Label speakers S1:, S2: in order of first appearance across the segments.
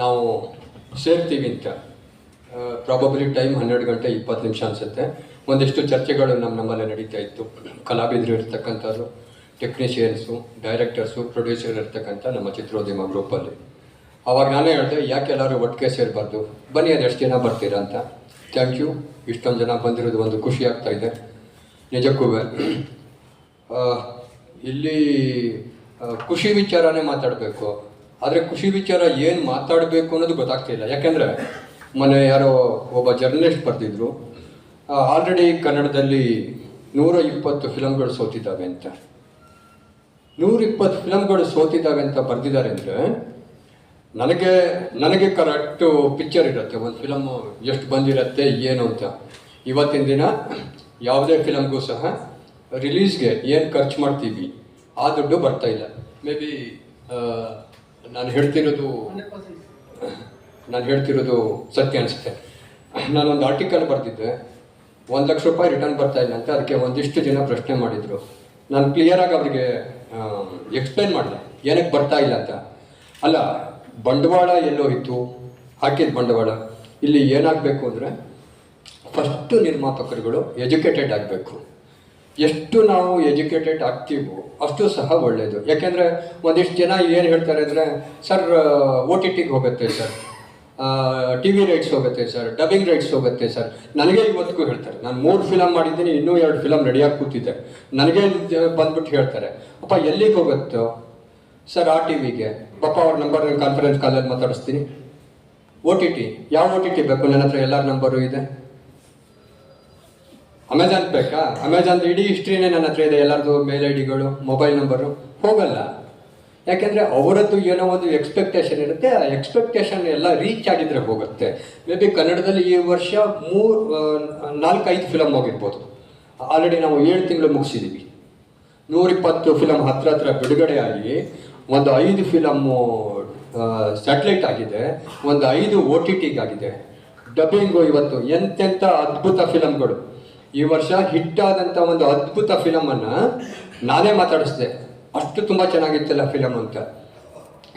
S1: ನಾವು ಸೇರ್ತೀವಿ ಅಂತ. Probably time ಹನ್ನೆರಡು ಗಂಟೆ ಇಪ್ಪತ್ತು ನಿಮಿಷ ಅನಿಸುತ್ತೆ. ಒಂದಿಷ್ಟು ಚರ್ಚೆಗಳು ನಮ್ಮ ನಮ್ಮಲ್ಲಿ ನಡೀತಾ ಇತ್ತು. ಕಲಾವಿದರು ಇರ್ತಕ್ಕಂಥದ್ದು ಟೆಕ್ನಿಷಿಯನ್ಸು ಡೈರೆಕ್ಟರ್ಸು ಪ್ರೊಡ್ಯೂಸರ್ ಇರ್ತಕ್ಕಂಥ ನಮ್ಮ ಚಿತ್ರೋದ್ಯಮ ಗ್ರೂಪಲ್ಲಿ ಅವಾಗ ನಾನೇ ಹೇಳಿದೆ, ಯಾಕೆ ಎಲ್ಲರೂ ಒಟ್ಟಿಗೆ ಸೇರಬಾರ್ದು? ಬನ್ನಿ, ಅದು ಎಷ್ಟು ಜನ ಬರ್ತೀರಾ ಅಂತ. ಥ್ಯಾಂಕ್ ಯು ಇಷ್ಟೊಂದು ಜನ ಬಂದಿರೋದು ಒಂದು ಖುಷಿ ಆಗ್ತಾ ಇದೆ. ನಿಜಕ್ಕೂ. ಇಲ್ಲಿ ಖುಷಿ ವಿಚಾರನೇ ಮಾತಾಡಬೇಕು. ಆದರೆ ಖುಷಿ ವಿಚಾರ ಏನು ಮಾತಾಡಬೇಕು ಅನ್ನೋದು ಗೊತ್ತಾಗ್ತಿಲ್ಲ ಯಾಕೆಂದರೆ ಮೊನ್ನೆ ಯಾರೋ ಒಬ್ಬ ಜರ್ನಲಿಸ್ಟ್ ಬರ್ತಿದ್ರು ಆಲ್ರೆಡಿ ಕನ್ನಡದಲ್ಲಿ ನೂರ ಇಪ್ಪತ್ತು ಫಿಲಮ್ಗಳು ಸೋತಿದ್ದಾವೆ ಅಂತ. ನೂರ ಇಪ್ಪತ್ತು ಫಿಲಮ್ಗಳು ಸೋತಿದ್ದಾವೆ ಅಂತ ಬರೆದಿದ್ದಾರೆ ಅಂದರೆ ನನಗೆ ನನಗೆ ಕರೆಕ್ಟು ಪಿಕ್ಚರ್ ಇರುತ್ತೆ. ಒಂದು ಫಿಲಮ್ ಎಷ್ಟು ಬಂದಿರುತ್ತೆ, ಏನು ಅಂತ. ಇವತ್ತಿನ ದಿನ ಯಾವುದೇ ಫಿಲಮ್ಗೂ ಸಹ ರಿಲೀಸ್ಗೆ ಏನು ಖರ್ಚು ಮಾಡ್ತೀವಿ, ಆ ದುಡ್ಡು ಬರ್ತಾ ಇಲ್ಲ. ಮೇ ಬಿ ನಾನು ಹೇಳ್ತಿರೋದು ನಾನು ಹೇಳ್ತಿರೋದು ಸತ್ಯ ಅನಿಸುತ್ತೆ. ನಾನೊಂದು ಆರ್ಟಿಕಲ್ ಬರ್ತಿದ್ದೆ ಒಂದು ಲಕ್ಷ ರೂಪಾಯಿ ರಿಟರ್ನ್ ಬರ್ತಾ ಇಲ್ಲ ಅಂತ ಅದಕ್ಕೆ ಒಂದಿಷ್ಟು ಜನ ಪ್ರಶ್ನೆ ಮಾಡಿದರು. ನಾನು ಕ್ಲಿಯರಾಗಿ ಅವರಿಗೆ ಎಕ್ಸ್ಪ್ಲೈನ್ ಮಾಡಿದೆ. ಏನಕ್ಕೆ ಬರ್ತಾ ಇಲ್ಲ ಅಂತ. ಅಲ್ಲ, ಬಂಡವಾಳ ಎಲ್ಲೋ ಇತ್ತು. ಹಾಕಿದ ಬಂಡವಾಳ. ಇಲ್ಲಿ ಏನಾಗಬೇಕು ಅಂದರೆ ಫಸ್ಟು ನಿರ್ಮಾಪಕರುಗಳು ಎಜುಕೇಟೆಡ್ ಆಗಬೇಕು. ಎಷ್ಟು ನಾವು ಎಜುಕೇಟೆಡ್ ಆಗ್ತೀವೋ ಅಷ್ಟು ಸಹ ಒಳ್ಳೆಯದು ಯಾಕೆಂದರೆ ಒಂದಿಷ್ಟು ಜನ ಏನು ಹೇಳ್ತಾರೆ ಅಂದರೆ, ಸರ್, ಓ ಟಿ ಟಿಗೆ ಹೋಗುತ್ತೆ, ಸರ್. ಟಿ ವಿ ರೈಟ್ಸ್ ಹೋಗುತ್ತೆ, ಸರ್. ಡಬ್ಬಿಂಗ್ ರೈಟ್ಸ್ ಹೋಗುತ್ತೆ, ಸರ್. ನನಗೆ ಇವತ್ತಿಗೂ ಹೇಳ್ತಾರೆ. ನಾನು ಮೂರು ಫಿಲಮ್ ಮಾಡಿದ್ದೀನಿ, ಇನ್ನೂ ಎರಡು ಫಿಲಮ್ ರೆಡಿಯಾಗಿ ಕೂತಿದ್ದೆ. ನನಗೆ ಬಂದ್ಬಿಟ್ಟು ಹೇಳ್ತಾರೆ, ಅಪ್ಪ, ಎಲ್ಲಿಗೆ ಹೋಗುತ್ತೋ? ಸರ್, ಆ ಟಿ ವಿಗೆ. ಪಾಪ ಅವ್ರ ನಂಬರ್ ಕಾನ್ಫರೆನ್ಸ್ ಕಾಲಲ್ಲಿ ಮಾತಾಡಿಸ್ತೀನಿ. ಓ ಟಿ ಟಿ, ಯಾವ ಓ ಟಿ ಟಿ ಬೇಕು? ನನ್ನ ಹತ್ರ ಎಲ್ಲರ ನಂಬರು ಇದೆ. ಅಮೆಜಾನ್ ಬೇಕಾ? ಅಮೆಜಾನ್ ಇಡೀ ಹಿಸ್ಟ್ರಿನೇ ನನ್ನ ಹತ್ರ ಇದೆ. ಎಲ್ಲರದು ಮೇಲ್ ಐ ಡಿಗಳು ಮೊಬೈಲ್ ನಂಬರು ಹೋಗಲ್ಲ. ಯಾಕೆಂದರೆ ಅವರದ್ದು ಏನೋ ಒಂದು ಎಕ್ಸ್ಪೆಕ್ಟೇಷನ್ ಇರುತ್ತೆ. ಆ ಎಕ್ಸ್ಪೆಕ್ಟೇಷನ್ ಎಲ್ಲ ರೀಚ್ ಆಗಿದ್ರೆ ಹೋಗುತ್ತೆ. ಮೇ ಬಿ ಕನ್ನಡದಲ್ಲಿ ಈ ವರ್ಷ ಮೂರು ನಾಲ್ಕೈದು ಫಿಲಮ್ ಹೋಗಿರ್ಬೋದು. ಆಲ್ರೆಡಿ ನಾವು ಏಳು ತಿಂಗಳು ಮುಗಿಸಿದ್ದೀವಿ ನೂರಿಪ್ಪತ್ತು ಫಿಲಮ್ ಹತ್ರ ಹತ್ರ ಬಿಡುಗಡೆ ಆಗಿ ಒಂದು ಐದು ಫಿಲಮ್ಮು ಸ್ಯಾಟಲೈಟ್ ಆಗಿದೆ. ಒಂದು ಐದು ಓ ಟಿ ಟಿಗಾಗಿದೆ ಡಬ್ಬಿಂಗು ಇವತ್ತು ಎಂತೆಂಥ ಅದ್ಭುತ ಫಿಲಮ್ಗಳು ಈ ವರ್ಷ ಹಿಟ್ ಆದಂಥ ಒಂದು ಅದ್ಭುತ ಫಿಲಮನ್ನು ನಾನೇ ಮಾತಾಡಿಸ್ದೆ. ಅಷ್ಟು ತುಂಬ ಚೆನ್ನಾಗಿತ್ತಲ್ಲ ಫಿಲಮ್ ಅಂತ.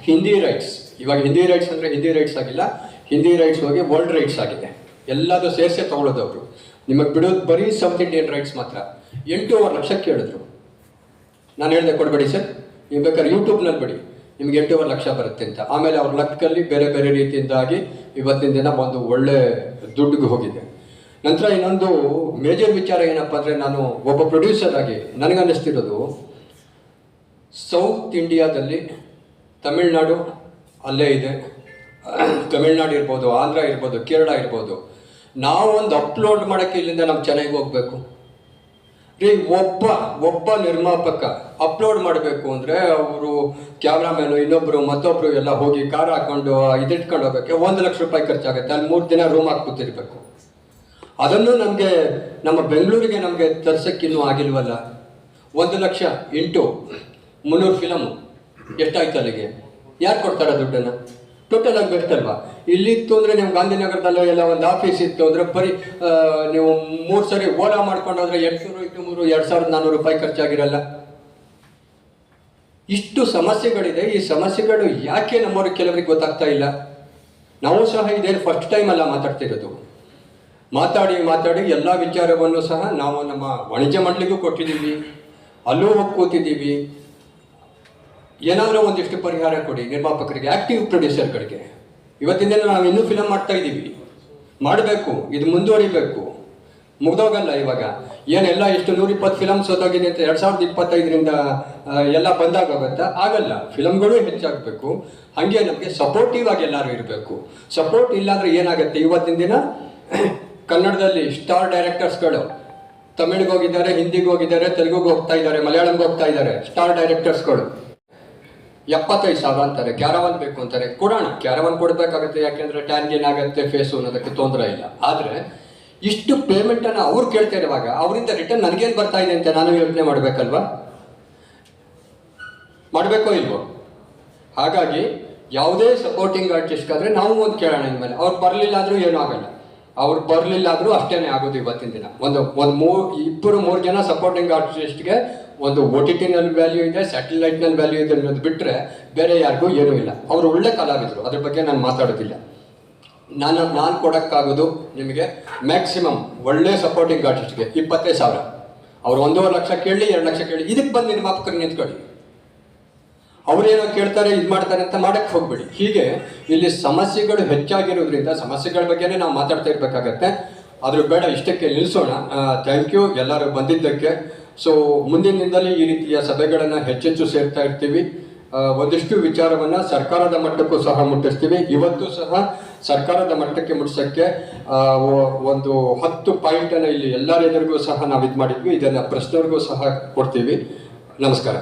S1: ಹಿಂದಿ ರೈಟ್ಸ್ ಇವಾಗ ಹಿಂದಿ ರೈಟ್ಸ್ ಅಂದರೆ ಹಿಂದಿ ರೈಟ್ಸ್ ಆಗಿಲ್ಲ. ಹಿಂದಿ ರೈಟ್ಸ್ ಹೋಗಿ ವರ್ಲ್ಡ್ ರೈಟ್ಸ್ ಆಗಿದೆ. ಎಲ್ಲದೂ ಸೇರ್ಸೆ ತಗೊಳ್ಳೋದು ಅವರು. ನಿಮಗೆ ಬಿಡೋದು ಬರೀ ಸೌತ್ ಇಂಡಿಯನ್ ರೈಟ್ಸ್ ಮಾತ್ರ. ಎಂಟೂವರೆ ಲಕ್ಷ ಕೇಳಿದ್ರು. ನಾನು ಹೇಳಿದೆ ಕೊಡಬೇಡಿ ಸರ್. ನೀವು ಬೇಕಾದ್ರೆ ಯೂಟ್ಯೂಬ್ನಲ್ಲಿ ಬಿಡಿ. ನಿಮ್ಗೆ ಎಂಟೂವರೆ ಲಕ್ಷ ಬರುತ್ತೆ ಅಂತ. ಆಮೇಲೆ ಅವ್ರ ಲಕ್ಕಲ್ಲಿ ಬೇರೆ ಬೇರೆ ರೀತಿಯಿಂದಾಗಿ ಇವತ್ತಿನ ದಿನ ಒಂದು ಒಳ್ಳೆ ದುಡ್ಡಿಗೆ ಹೋಗಿದೆ. ನಂತರ ಇನ್ನೊಂದು ಮೇಜರ್ ವಿಚಾರ ಏನಪ್ಪ ಅಂದರೆ ನಾನು ಒಬ್ಬ ಪ್ರೊಡ್ಯೂಸರ್ ಆಗಿ ನನಗನ್ನಿಸ್ತಿರೋದು ಸೌತ್ ಇಂಡಿಯಾದಲ್ಲಿ ತಮಿಳ್ನಾಡು ಅಲ್ಲೇ ಇದೆ. ತಮಿಳ್ನಾಡು ಇರ್ಬೋದು, ಆಂಧ್ರ ಇರ್ಬೋದು, ಕೇರಳ ಇರ್ಬೋದು. ನಾವೊಂದು ಅಪ್ಲೋಡ್ ಮಾಡೋಕ್ಕೆ ಇಲ್ಲಿಂದ ನಮ್ಮ ಚೆನ್ನಾಗಿ ಹೋಗಬೇಕು. ರೀ, ಒಬ್ಬ ಒಬ್ಬ ನಿರ್ಮಾಪಕ ಅಪ್ಲೋಡ್ ಮಾಡಬೇಕು ಅಂದರೆ ಅವರು ಕ್ಯಾಮ್ರಾಮ್ಯಾನು ಇನ್ನೊಬ್ಬರು ಮತ್ತೊಬ್ಬರು ಎಲ್ಲ ಹೋಗಿ ಕಾರ್ ಹಾಕೊಂಡು ಇದಿಟ್ಕೊಂಡು ಹೋಗೋಕ್ಕೆ ಒಂದು ಲಕ್ಷ ರೂಪಾಯಿ ಖರ್ಚಾಗುತ್ತೆ. ಅಲ್ಲಿ ಮೂರು ದಿನ ರೂಮ್ ಹಾಕಿ ಕೂತಿರ್ಬೇಕು ಅದನ್ನು ನಮಗೆ, ನಮ್ಮ ಬೆಂಗಳೂರಿಗೆ ನಮಗೆ ತರ್ಸಕ್ಕಿನ್ನೂ ಆಗಿಲ್ವಲ್ಲ? ಒಂದು ಲಕ್ಷ ಇಂಟು ಮುನ್ನೂರು ಫಿಲಮ್ ಎಷ್ಟಾಯ್ತು ಅಲ್ಲಿಗೆ? ಯಾರು ಕೊಡ್ತಾರೆ ದುಡ್ಡನ್ನು? ಟೋಟಲ್ ಆಗಿ ಬೇಕಲ್ವಾ ಇಲ್ಲಿತ್ತು ಅಂದರೆ ನೀವು ಗಾಂಧಿನಗರದಲ್ಲೋ ಎಲ್ಲ ಒಂದು ಆಫೀಸ್ ಇತ್ತು ಅಂದರೆ ಬರೀ ನೀವು ಮೂರು ಸರಿ ಓಲಾ ಮಾಡ್ಕೊಂಡು ಹೋದ್ರೆ ಎಂಟುನೂರು ಇಂಟು ಮೂರು ಎರಡು ಸಾವಿರದ ನಾನ್ನೂರು ರೂಪಾಯಿ ಖರ್ಚಾಗಿರಲ್ಲ. ಇಷ್ಟು ಸಮಸ್ಯೆಗಳಿದೆ. ಈ ಸಮಸ್ಯೆಗಳು ಯಾಕೆ ನಮ್ಮವ್ರಿಗೆ ಕೆಲವರಿಗೆ ಗೊತ್ತಾಗ್ತಾ ಇಲ್ಲ? ನಾವು ಸಹ ಇದೇನು ಫಸ್ಟ್ ಟೈಮ್ ಅಲ್ಲ ಮಾತಾಡ್ತಿರೋದು. ಮಾತಾಡಿ ಮಾತಾಡಿ ಎಲ್ಲ ವಿಚಾರವನ್ನು ಸಹ ನಾವು ನಮ್ಮ ವಾಣಿಜ್ಯ ಮಂಡಳಿಗೂ ಕೊಟ್ಟಿದ್ದೀವಿ. ಅಲ್ಲೂ ಹೋಗಿ ಕೂತಿದ್ದೀವಿ. ಏನಾದರೂ ಒಂದಿಷ್ಟು ಪರಿಹಾರ ಕೊಡಿ ನಿರ್ಮಾಪಕರಿಗೆ ಆಕ್ಟಿವ್ ಪ್ರೊಡ್ಯೂಸರ್ಗಳಿಗೆ ಇವತ್ತಿನ ದಿನ ನಾವು ಇನ್ನೂ ಫಿಲಮ್ ಮಾಡ್ತಾ ಇದ್ದೀವಿ. ಮಾಡಬೇಕು, ಇದು ಮುಂದುವರಿಬೇಕು. ಮುಗ್ದೋಗಲ್ಲ ಇವಾಗ. ಏನೆಲ್ಲ ಎಷ್ಟು ನೂರಿಪ್ಪತ್ತು ಫಿಲಮ್ ಸೋತೋಗಿದೆ ಅಂತ ಎರಡು ಸಾವಿರದ ಇಪ್ಪತ್ತೈದರಿಂದ ಎಲ್ಲ ಬಂದಾಗೋಗುತ್ತಾ? ಆಗಲ್ಲ. ಫಿಲಮ್ಗಳು ಹೆಚ್ಚಾಗಬೇಕು. ಹಾಗೆ ನಮಗೆ ಸಪೋರ್ಟಿವ್ ಆಗಿ ಎಲ್ಲರೂ ಇರಬೇಕು. ಸಪೋರ್ಟ್ ಇಲ್ಲಾಂದ್ರೆ ಏನಾಗುತ್ತೆ? ಇವತ್ತಿನ ದಿನ ಕನ್ನಡದಲ್ಲಿ ಸ್ಟಾರ್ ಡೈರೆಕ್ಟರ್ಸ್ಗಳು ತಮಿಳಿಗೆ ಹೋಗಿದ್ದಾರೆ, ಹಿಂದಿಗೆ ಹೋಗಿದ್ದಾರೆ, ತೆಲುಗುಗೆ ಹೋಗ್ತಾ ಇದ್ದಾರೆ, ಮಲಯಾಳಂಗೆ ಹೋಗ್ತಾ ಇದ್ದಾರೆ. ಸ್ಟಾರ್ ಡೈರೆಕ್ಟರ್ಸ್ಗಳು ಎಪ್ಪತ್ತೈದು ಸಾವಿರ ಅಂತಾರೆ. ಕ್ಯಾರವನ್ ಬೇಕು ಅಂತಾರೆ. ಕೊಡೋಣ. ಕ್ಯಾರವನ್ ಕೊಡಬೇಕಾಗುತ್ತೆ. ಯಾಕೆಂದ್ರೆ ಟ್ಯಾನ್ಗೇನ್ ಆಗುತ್ತೆ ಫೇಸು ಅನ್ನೋದಕ್ಕೆ ತೊಂದರೆ ಇಲ್ಲ. ಆದರೆ ಇಷ್ಟು ಪೇಮೆಂಟನ್ನು ಅವ್ರು ಕೇಳ್ತಾ ಇರುವಾಗ ಅವರಿಂದ ರಿಟರ್ನ್ ನನಗೇನು ಬರ್ತಾ ಇದೆ ಅಂತ ನಾನು ಯೋಚನೆ ಮಾಡಬೇಕಲ್ವಾ? ಮಾಡಬೇಕೋ ಇಲ್ವೋ? ಹಾಗಾಗಿ ಯಾವುದೇ ಸಪೋರ್ಟಿಂಗ್ ಆರ್ಟಿಸ್ಟ್ಗಾದರೆ ನಾವು ಒಂದು ಕೇಳೋಣ ಇನ್ಮೇಲೆ. ಅವ್ರು ಬರಲಿಲ್ಲ ಆದರೂ ಏನೂ ಆಗಲ್ಲ. ಅವ್ರು ಬರಲಿಲ್ಲ ಆದರೂ ಅಷ್ಟೇ ಆಗೋದು ಇವತ್ತಿನ ದಿನ. ಒಂದು ಒಂದು ಮೂರು ಇಬ್ಬರು ಮೂರು ಜನ ಸಪೋರ್ಟಿಂಗ್ ಆರ್ಟಿಸ್ಟ್ಗೆ ಒಂದು ಒ ಟಿ ಟಿನಲ್ಲಿ ವ್ಯಾಲ್ಯೂ ಇದೆ ಸ್ಯಾಟಲೈಟ್ನಲ್ಲಿ ವ್ಯಾಲ್ಯೂ ಇದೆ ಅನ್ನೋದು ಬಿಟ್ಟರೆ ಬೇರೆ ಯಾರಿಗೂ ಏನೂ ಇಲ್ಲ. ಅವರು ಒಳ್ಳೆ ಕಲಾವಿದರು, ಅದ್ರ ಬಗ್ಗೆ ನಾನು ಮಾತಾಡೋದಿಲ್ಲ. ನಾನು ನಾನು ಕೊಡೋಕ್ಕಾಗೋದು ನಿಮಗೆ ಮ್ಯಾಕ್ಸಿಮಮ್ ಒಳ್ಳೆ ಸಪೋರ್ಟಿಂಗ್ ಆರ್ಟಿಸ್ಟ್ಗೆ ಇಪ್ಪತ್ತೈದು ಸಾವಿರ. ಅವ್ರು ಒಂದೂವರೆ ಲಕ್ಷ ಕೇಳಿ, ಎರಡು ಲಕ್ಷ ಕೇಳಿ, ಇದಕ್ಕೆ ಬಂದು ನಿರ್ಮಾಪಕರು ನಿಂತ್ಕೊಳ್ಳಿ. ಅವ್ರೇನೋ ಕೇಳ್ತಾರೆ, ಇದು ಮಾಡ್ತಾರೆ ಅಂತ ಮಾಡಕ್ಕೆ ಹೋಗ್ಬೇಡಿ. ಹೀಗೆ ಇಲ್ಲಿ ಸಮಸ್ಯೆಗಳು ಹೆಚ್ಚಾಗಿರೋದ್ರಿಂದ, ಸಮಸ್ಯೆಗಳ ಬಗ್ಗೆನೇ ನಾವು ಮಾತಾಡ್ತಾ ಇರಬೇಕಾಗತ್ತೆ. ಅದ್ರ ಬೇಡ, ಇಷ್ಟಕ್ಕೆ ನಿಲ್ಲಿಸೋಣ ಥ್ಯಾಂಕ್ ಯು ಎಲ್ಲರೂ ಬಂದಿದ್ದಕ್ಕೆ. ಸೊ ಮುಂದಿನ ದಿನದಲ್ಲಿ ಈ ರೀತಿಯ ಸಭೆಗಳನ್ನು ಹೆಚ್ಚೆಚ್ಚು ಸೇರ್ತಾ ಇರ್ತೀವಿ. ಒಂದಿಷ್ಟು ವಿಚಾರವನ್ನ ಸರ್ಕಾರದ ಮಟ್ಟಕ್ಕೂ ಸಹ ಮುಟ್ಟಿಸ್ತೀವಿ. ಇವತ್ತು ಸಹ ಸರ್ಕಾರದ ಮಟ್ಟಕ್ಕೆ ಮುಟ್ಟಿಸೋಕ್ಕೆ ಒಂದು ಹತ್ತು ಪಾಯಿಂಟ್ ಅನ್ನ ಇಲ್ಲಿ ಎಲ್ಲರ ಎದುರಿಗೂ ಸಹ ನಾವು ಇದು ಮಾಡಿದ್ವಿ. ಇದನ್ನು ಪ್ರಶ್ನೆಗೂ ಸಹ ಕೊಡ್ತೀವಿ. ನಮಸ್ಕಾರ.